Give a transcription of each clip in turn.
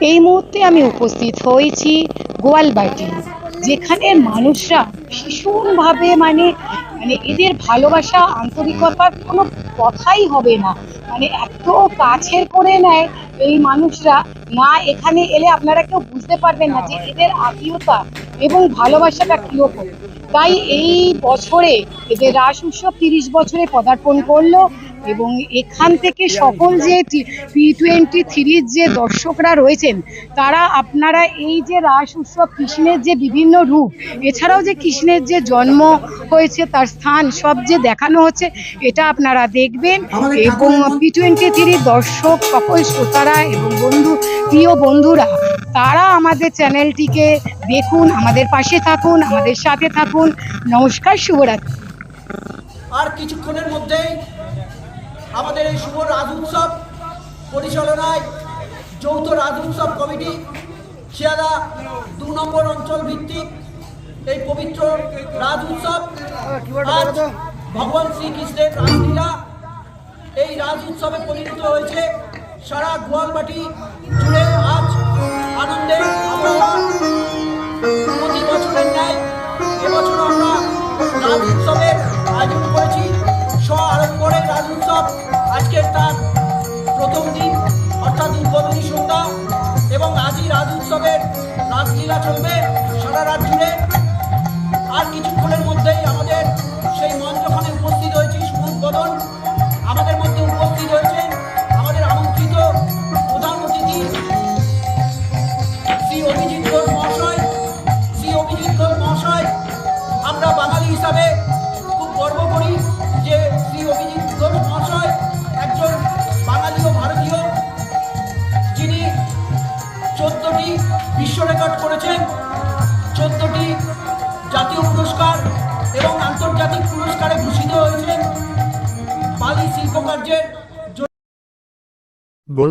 এই মুহূর্তে আমি উপস্থিত হয়েছি গোয়ালবাটি যেখানে মানুষরা ভীষণভাবে মানে মানে এদের ভালোবাসা, আন্তরিকতার কোনো কথাই হবে না। মানে এত কাছের করে নেয় এই মানুষরা। না এখানে এলে আপনারা কেউ বুঝতে পারবেন না যে এদের আত্মীয়তা এবং ভালোবাসাটা কীরকম। তাই এই বছরে এদের রাস উৎসব তিরিশ বছরে পদার্পণ করল। এবং এখান থেকে সকল যে টি টোয়েন্টি থ্রির যে দর্শকরা রয়েছেন তারা আপনারা এই যে রাস উৎসব কৃষ্ণের যে বিভিন্ন রূপ এছাড়াও যে কৃষ্ণের যে জন্ম হয়েছে তার স্থান সব যে দেখানো হচ্ছে এটা আপনারা দেখবেন। এবং পি টোয়েন্টি থ্রির দর্শক সকল শ্রোতারা এবং বন্ধু প্রিয় বন্ধুরা তারা আমাদের চ্যানেলটিকে দেখুন আমাদের পাশে থাকুন আমাদের সাথে থাকুন। নমস্কার শুভরাত্রি। আর কিছুক্ষণের মধ্যেই আমাদের এই শুভ রাজ উৎসব পরিচালনায় যৌথ রাজ উৎসব কমিটি শিয়াদা দু নম্বর অঞ্চল ভিত্তিক এই পবিত্র রাজ উৎসব আজ ভগবান শ্রীকৃষ্ণের রাসলীলা এই রাজ উৎসবে পরিণত হয়েছে সারা গোয়ালবাটি জুড়ে আজ আনন্দে প্রতি বছরের ন্যায় এবছর আমরা রাজ প্রথম দিন, অর্থাৎ উদ্বোধনী সন্ধ্যা, এবং আজই রাজ উৎসবের রাসলীলা চলবে সারা রাত জুড়ে। আর কিছুক্ষণের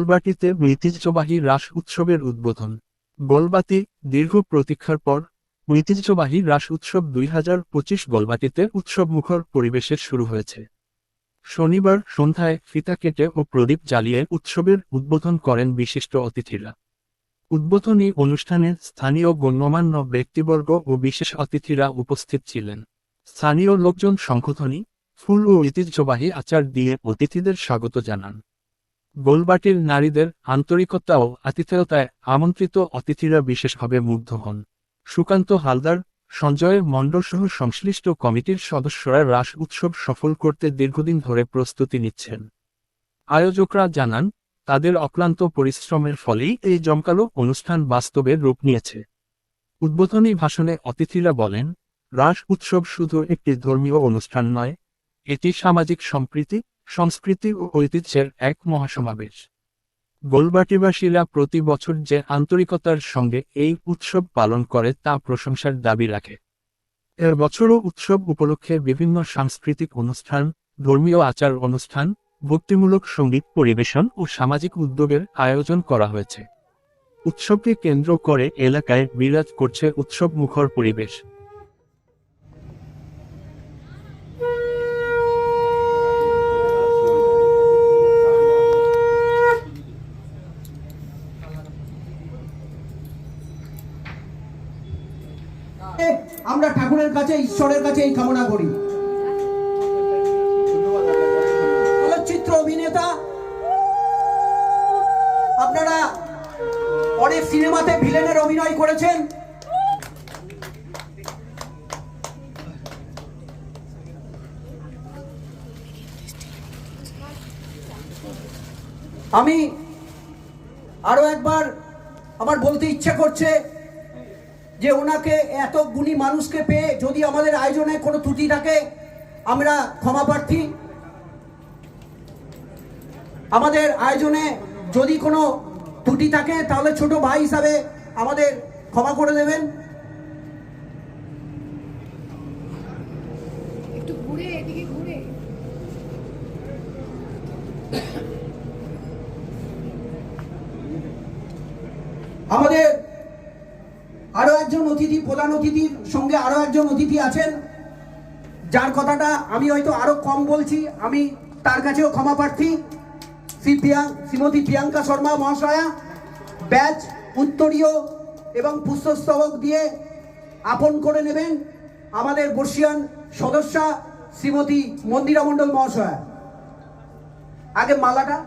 গোলবাটিতে ঐতিহ্যবাহী রাস উৎসবের উদ্বোধন। গোলবাতি দীর্ঘ প্রতীক্ষার পর ঐতিহ্যবাহী রাস উৎসব দুই হাজার পঁচিশ গোলবাটিতে উৎসবমুখর পরিবেশের শুরু হয়েছে। শনিবার সন্ধ্যায় ফিতা কেটে ও প্রদীপ জ্বালিয়ে উৎসবের উদ্বোধন করেন বিশিষ্ট অতিথিরা। উদ্বোধনী অনুষ্ঠানে স্থানীয় গণ্যমান্য ব্যক্তিবর্গ ও বিশেষ অতিথিরা উপস্থিত ছিলেন। স্থানীয় লোকজন সংশোধনী ফুল ও ঐতিহ্যবাহী আচার দিয়ে অতিথিদের স্বাগত জানান। গোলবাটির নারীদের আন্তরিকতা ও আতিথেয়তায় আমন্ত্রিত অতিথিরা বিশেষভাবে মুগ্ধ হন। সুকান্ত হালদার, সঞ্জয় মণ্ডল সহ সংশ্লিষ্ট কমিটির সদস্যরা রাস উৎসব সফল করতে দীর্ঘদিন ধরে প্রস্তুতি নিচ্ছেন। আয়োজকরা জানান, তাদের অক্লান্ত পরিশ্রমের ফলেই এই জমকালো অনুষ্ঠান বাস্তবে রূপ নিয়েছে। উদ্বোধনী ভাষণে অতিথিরা বলেন, রাস উৎসব শুধু একটি ধর্মীয় অনুষ্ঠান নয়, এটি সামাজিক সম্প্রীতি সংস্কৃতি ও ঐতিহ্যের এক মহাসমাবেশ। গোলবাটিবাসীরা প্রতি বছর যে আন্তরিকতার সঙ্গে এই উৎসব পালন করে তা প্রশংসার দাবি রাখে। এর বছরও উৎসব উপলক্ষে বিভিন্ন সাংস্কৃতিক অনুষ্ঠান, ধর্মীয় আচার অনুষ্ঠান, ভক্তিমূলক সংগীত পরিবেশন ও সামাজিক উদ্যোগের আয়োজন করা হয়েছে। উৎসবকে কেন্দ্র করে এলাকায় বিরাজ করছে উৎসব মুখর পরিবেশ আমরা ঠাকুরের কাছে, ঈশ্বরের কাছে এই কামনা করি। চলচ্চিত্র অভিনেতা, আপনারা অনেক সিনেমাতে ভিলেনের অভিনয় করেছেন। আমি আরও একবার আমার বলতে ইচ্ছে করছে যে ওনাকে এত গুণী মানুষকে পেয়ে যদি আমাদের আয়োজনে কোনো ত্রুটি থাকে আমরা ক্ষমা প্রার্থী। আমাদের আয়োজনে যদি কোনো ত্রুটি থাকে তাহলে ছোট ভাই হিসাবে আমাদের ক্ষমা করে দেবেন। আমাদের আরও একজন অতিথি, প্রধান অতিথির সঙ্গে আরও একজন অতিথি আছেন। যার কথাটা আমি হয়তো আরও কম বলছি, আমি তার কাছেও ক্ষমা প্রার্থী। প্রিয়া শ্রীমতী প্রিয়াঙ্কা শর্মা মহাশয়া, ব্যাচ উত্তরীয় এবং পুষ্পস্তবক দিয়ে আপন করে নেবেন আমাদের বর্ষিয়ান সদস্যা শ্রীমতী মন্দিরা মণ্ডল মহাশয়া। আগে মালাটা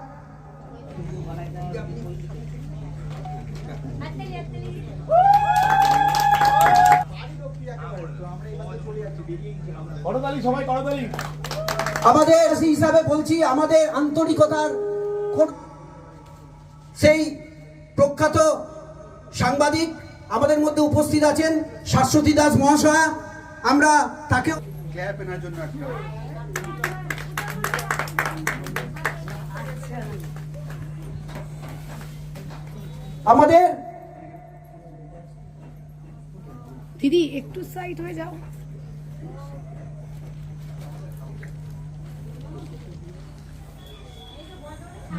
আমাদের সেই হিসাবে বলছি আমাদের আন্তরিকতার সেই প্রখ্যাত সাংবাদিক আমাদের মধ্যে উপস্থিত আছেন শাশ্বতী দাস মহাশয়া। আমরা তাকে আমাদের দিদি একটু সাইড হয়ে যাও।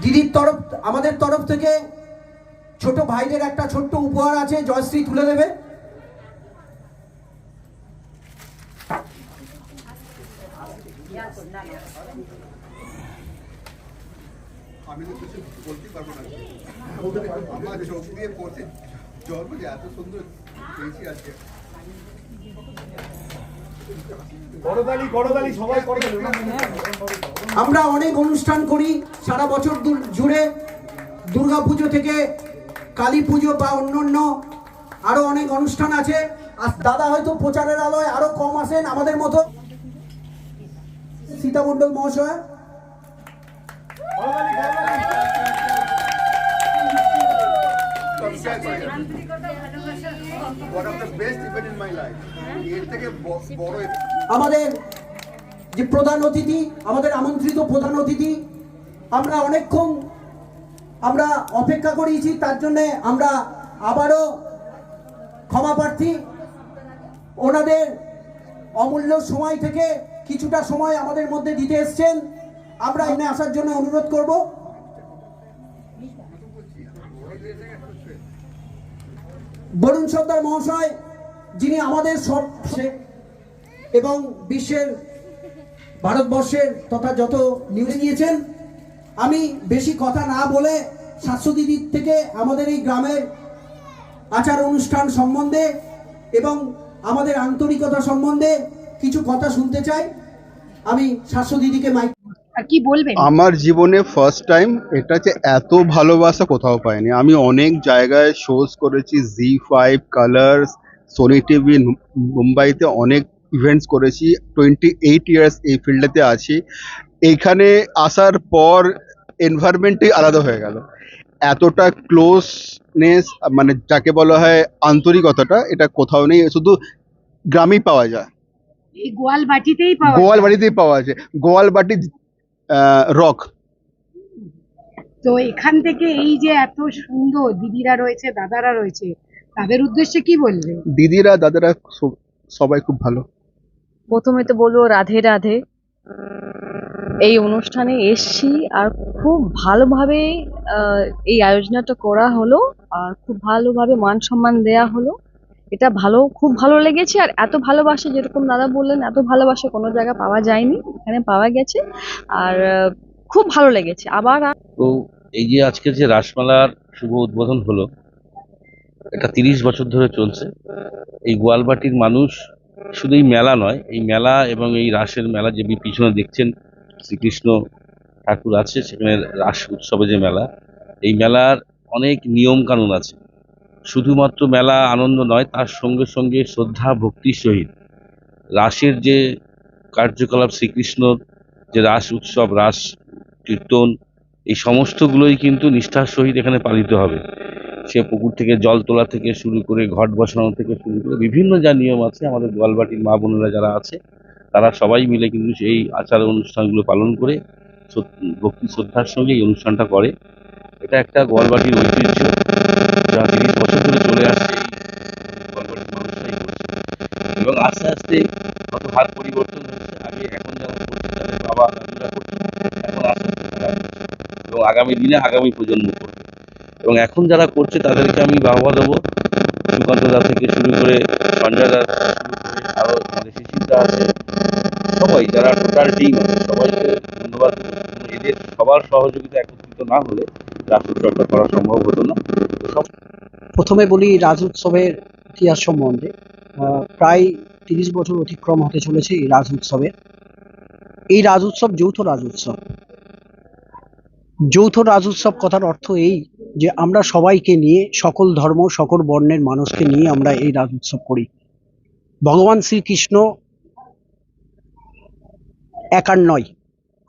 দিদির তরফ, আমাদের তরফ থেকে ছোট ভাইদের একটা ছোট্ট উপহার আছে, জয়শ্রী তুলে দেবে। আমি কিছু বলতে পারব না। আমার দিয়ে পড়ছে জল বলে এত সুন্দর পেয়েছি আজকে। আমরা অনেক অনুষ্ঠান করি সারা বছর জুড়ে দুর্গা পুজো থেকে কালী পুজো বা অন্য অন্য আরও অনেক অনুষ্ঠান আছে। আর দাদা হয়তো প্রচারের আলোয় আরও কম আসেন আমাদের মতো। সীতামণ্ডল মহাশয়। আমাদের যে প্রধান অতিথি, আমাদের আমন্ত্রিত প্রধান অতিথি, আমরা অনেকক্ষণ আমরা অপেক্ষা করিয়েছি, তার জন্যে আমরা আবারও ক্ষমা প্রার্থী। ওনাদের অমূল্য সময় থেকে কিছুটা সময় আমাদের মধ্যে দিতে এসছেন। আমরা এখানে আসার জন্য অনুরোধ করব। বরুণ সর্দার মহাশয়, যিনি আমাদের সব এবং বিশ্বের ভারতবর্ষের তথা যত নিউজ নিয়েছেন, আমি বেশি কথা না বলে স্বাস্থ্য দিদির থেকে আমাদের এই গ্রামের আচার অনুষ্ঠান সম্বন্ধে এবং আমাদের আন্তরিকতা সম্বন্ধে কিছু কথা শুনতে চাই। আমি স্বাস্থ্য দিদিকে মাইক আর কি বলবেন? আমার জীবনে ফার্স্ট টাইম এটা যে এত ভালোবাসা কোথাও পাইনি। আমি অনেক জায়গায় শোজ করেছি Zee five Colors Sony TV মুম্বাইতে অনেক ইভেন্টস করেছি। টোয়েন্টি এইট ইয়ার্স এই ফিল্ডেতে আছি। এইখানে আসার পর এনভায়রনমেন্টই আলাদা হয়ে গেল। এতটা ক্লোজনেস মানে যাকে বলা হয় আন্তরিকতাটা এটা কোথাও নেই। শুধু গ্রামেই পাওয়া যায়। এই গোয়াল বাটিতেই পাওয়া গোয়াল যায়। বাড়িতেই পাওয়া যায়। গোয়াল বাটি রক তো এখান থেকে এই যে এত সুন্দর দিদিরা রয়েছে দাদারা রয়েছে তাদের উদ্দেশ্যে কি বলবে? দিদিরা দাদারা সবাই খুব ভালো। প্রথমে তো বলব রাধে রাধে। এই অনুষ্ঠানে এসছি আর খুব ভালোভাবে আহ, এই আয়োজনটা করা হলো আর খুব ভালোভাবে মান সম্মান দেয়া হলো। এটা ভালো, খুব ভালো লেগেছে। আর এত ভালোবাসা যেরকম দাদা বললেন, এত ভালোবাসা কোনো জায়গা পাওয়া যায়নি। এখানে পাওয়া গেছে। আর, খুব ভালো লেগেছে। আবার তো এই যে আজকে যে রাসমেলার শুভ উদ্বোধন হলো, এটা তিরিশ বছর ধরে চলছে। এই গোয়ালবাটির মানুষ শুধু এই মেলা নয়, এই মেলা এবং এই রাসের মেলা যে পিছনে দেখছেন, শ্রীকৃষ্ণ ঠাকুর আছে, সেখানে রাস উৎসবে যে মেলা, এই মেলার অনেক নিয়ম কানুন আছে। শুধুমাত্র মেলা আনন্দ নয়, তার সঙ্গে সঙ্গে শ্রদ্ধা, ভক্তির সহিত। রাসের যে কার্যকলাপ শ্রীকৃষ্ণর যে রাস উৎসব, রাস কীর্তন, এই সমস্তগুলোই কিন্তু নিষ্ঠার সহিত এখানে পালিত হবে। সে পুকুর থেকে, জল তোলা থেকে শুরু করে, ঘট বসানো থেকে শুরু করে, বিভিন্ন যা নিয়ম আছে আমাদের গোয়ালবাটির মা বোনেরা যারা আছে, তারা সবাই মিলে কিন্তু এই আচার অনুষ্ঠানগুলো পালন করে ভক্তি শ্রদ্ধার সঙ্গে এই অনুষ্ঠানটা করে। এটা একটা গোয়ালবাটির ঐতিহ্য। তিরিশ বছর ধরে চলে আসছে এই করছে এবং আস্তে আস্তে কত হার পরিবর্তন হয়েছে আগে এখন যেমন করছে তাদের বাবা দাদুরা করছে, এখন আস্তে আস্তে তারা। এবং আগামী দিনে আগামী প্রজন্ম করবে এবং এখন যারা করছে, তাদেরকে আমি বাহবা দেবো সুকান্ত দা থেকে শুরু করে সঞ্জয় দা শুরু করে আরও আমাদের শিশিরদা আছে সবাই, যারা টোটাল টিম আছে, সবাইকে ধন্যবাদ। এদের সবার সহযোগিতা একত্রিত না হলে রাস উৎসবটা করা সম্ভব হতো না সব প্রথমে বলি রাজ উৎসবের ইতিহাস সম্বন্ধে প্রায় তিরিশ বছর অতিক্রম হতে চলেছে এই রাজ উৎসবের এই রাজ উৎসব যৌথ রাজ উৎসব যৌথ রাজ উৎসব কথার অর্থ এই যে আমরা সবাইকে নিয়ে, সকল ধর্ম, সকল বর্ণের মানুষকে নিয়ে আমরা এই রাজ উৎসব করি। ভগবান শ্রীকৃষ্ণ একার নয়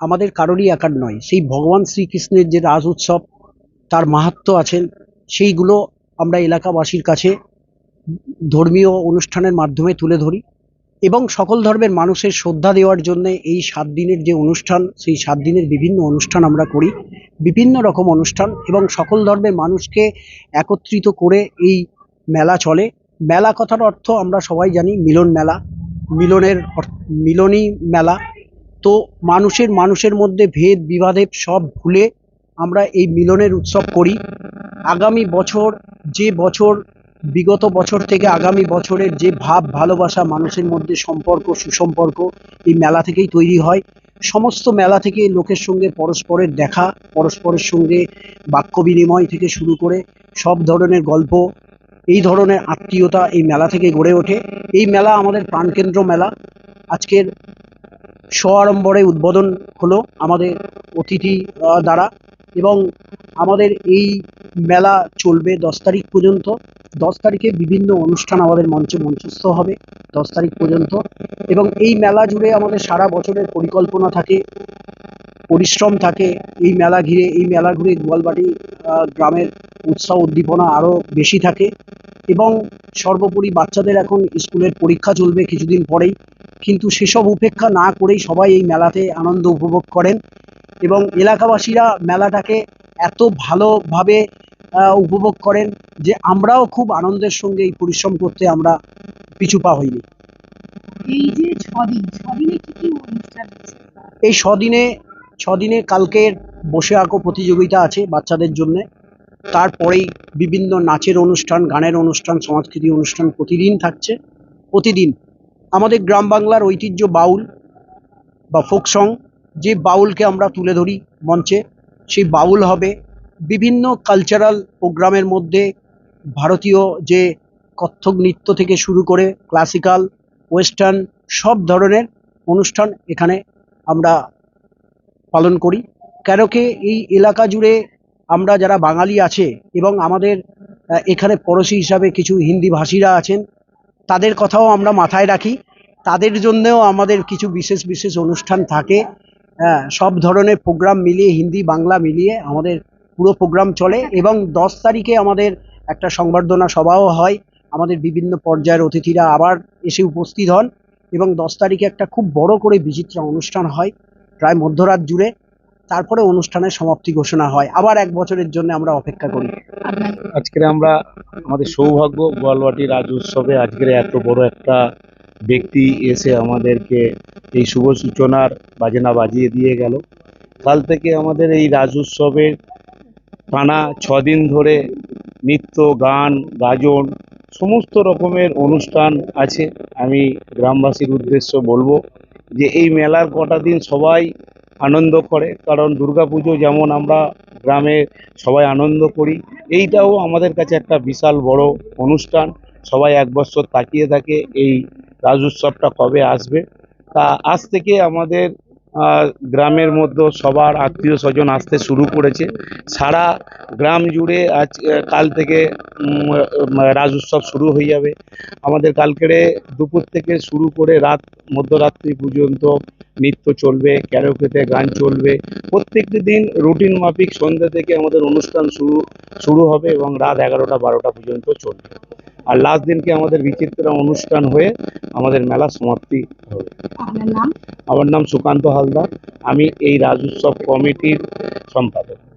আমাদের কারোরই একার নয় সেই ভগবান শ্রীকৃষ্ণের যে রাজ উৎসব তার মাহাত্ম্য আছেন, সেইগুলো আমরা এলাকাবাসীর কাছে ধর্মীয় অনুষ্ঠানের মাধ্যমে তুলে ধরি এবং সকল ধর্মের মানুষের শ্রদ্ধা দেওয়ার জন্য এই সাত দিনের যে অনুষ্ঠান, সেই সাত দিনের বিভিন্ন অনুষ্ঠান আমরা করি, বিভিন্ন রকম অনুষ্ঠান এবং সকল ধর্মের মানুষকে একত্রিত করে এই মেলা চলে। মেলা কথার অর্থ আমরা সবাই জানি, মিলন মেলা। মিলনের মিলনই মেলা। তো মানুষের মানুষের মধ্যে ভেদ, বিবাদে সব ভুলে আমরা এই মিলনের উৎসব করি। আগামী বছর, যে বছর, বিগত বছর থেকে আগামী বছরের যে ভাব, ভালোবাসা, মানুষের মধ্যে সম্পর্ক, সুসম্পর্ক, এই মেলা থেকেই তৈরি হয়। সমস্ত মেলা থেকে লোকের সঙ্গে পরস্পরের দেখা, পরস্পরের সঙ্গে বাক্য বিনিময় থেকে শুরু করে সব ধরনের গল্প, এই ধরনের আত্মীয়তা এই মেলা থেকে গড়ে ওঠে। এই মেলা আমাদের প্রাণকেন্দ্র মেলা। আজকের সআড়ম্বরে উদ্বোধন হলো আমাদের অতিথি দ্বারা। এবং আমাদের এই মেলা চলবে দশ তারিখ পর্যন্ত। দশ তারিখে বিভিন্ন অনুষ্ঠান আমাদের মঞ্চে মঞ্চস্থ হবে দশ তারিখ পর্যন্ত। এবং এই মেলা জুড়ে আমাদের সারা বছরের পরিকল্পনা থাকে পরিশ্রম থাকে। এই মেলা ঘিরে এই মেলা ঘুরে গোয়ালবাড়ি আহ, গ্রামের উৎসাহ উদ্দীপনা আরও বেশি থাকে। এবং সর্বোপরি বাচ্চাদের এখন স্কুলের পরীক্ষা চলবে কিছুদিন পরেই। কিন্তু সেসব উপেক্ষা না করেই সবাই এই মেলাতে আনন্দ উপভোগ করেন। এবং এলাকাবাসীরা মেলাটাকে এত ভালোভাবে উপভোগ করেন যে আমরাও খুব আনন্দের সঙ্গে এই পরিশ্রম করতে আমরা পিছু পা হইনি। এই যে ছদিন ছদিনে কি কি অনুষ্ঠান এই ছদিনে ছদিনে কালকের বসে আঁকো প্রতিযোগিতা আছে বাচ্চাদের জন্য। তারপরেই বিভিন্ন নাচের অনুষ্ঠান গানের অনুষ্ঠান সংস্কৃতি অনুষ্ঠান প্রতিদিন থাকছে। প্রতিদিন আমাদের গ্রাম বাংলার ঐতিহ্য বাউল বা ফোক সং যে বাউলকে আমরা তুলে ধরি মঞ্চে, সেই বাউল হবে বিভিন্ন কালচারাল প্রোগ্রামের মধ্যে ভারতীয় যে কত্থক নৃত্য থেকে শুরু করে ক্লাসিক্যাল ওয়েস্টার্ন সব ধরনের অনুষ্ঠান এখানে আমরা পালন করি। কেন কি এই এলাকা জুড়ে আমরা যারা বাঙালি আছে এবং আমাদের এখানে পড়োশি হিসাবে কিছু হিন্দি ভাষীরা আছেন, তাদের কথাও আমরা মাথায় রাখি। তাদের জন্যেও আমাদের কিছু বিশেষ বিশেষ অনুষ্ঠান থাকে। হ্যাঁ, সব ধরনের প্রোগ্রাম মিলিয়ে হিন্দি বাংলা মিলিয়ে আমাদের পুরো প্রোগ্রাম চলে এবং দশ তারিখে আমাদের একটা সংবর্ধনা সভাও হয়। আমাদের বিভিন্ন পর্যায়ের অতিথিরা আবার এসে উপস্থিত হন এবং দশ তারিখে একটা খুব বড় করে বিচিত্রা অনুষ্ঠান হয় প্রায় মধ্যরাত জুড়ে। তারপরে অনুষ্ঠানের সমাপ্তি ঘোষণা হয়। আবার এক বছরের জন্য আমরা অপেক্ষা করি। আজকে আমরা আমাদের সৌভাগ্য গোয়ালবাটি রাজ উৎসবে আজকের এত বড় একটা ব্যক্তি এসে আমাদেরকে এই শুভ সূচনার বাজনা বাজিয়ে দিয়ে গেল। কাল থেকে আমাদের এই রাজ উৎসবের টানা ছদিন ধরে নৃত্য, গান, গাজন, সমস্ত রকমের অনুষ্ঠান আছে। আমি গ্রামবাসীর উদ্দেশ্য বলব যে এই মেলার কটা দিন সবাই আনন্দ করে, কারণ দুর্গাপুজো যেমন আমরা গ্রামে সবাই আনন্দ করি, এইটাও আমাদের কাছে একটা বিশাল বড় অনুষ্ঠান। সবাই এক বছর তাকিয়ে থাকে এই রাজ উৎসবটা কবে আসবে? তা আজ থেকে আমাদের গ্রামের মধ্যে সবার আত্মীয় স্বজন আসতে শুরু করেছে। সারা গ্রাম জুড়ে আজ কাল থেকে রাজ উৎসব শুরু হয়ে যাবে। আমাদের কালকেরে দুপুর থেকে শুরু করে রাত, মধ্যরাত্রি পর্যন্ত নৃত্য চলবে ক্যারোকেতে গান চলবে। প্রত্যেকটি দিন রুটিন মাফিক সন্ধ্যা থেকে আমাদের অনুষ্ঠান শুরু শুরু হবে এবং রাত এগারোটা, বারোটা পর্যন্ত চলবে। আর লাস্ট দিনকে আমাদের বিচিত্রা অনুষ্ঠান হয়ে আমাদের মেলা সমাপ্তি হবে। নাম? আমার নাম সুকান্ত হালদার। আমি এই রাজ উৎসব কমিটির সম্পাদক।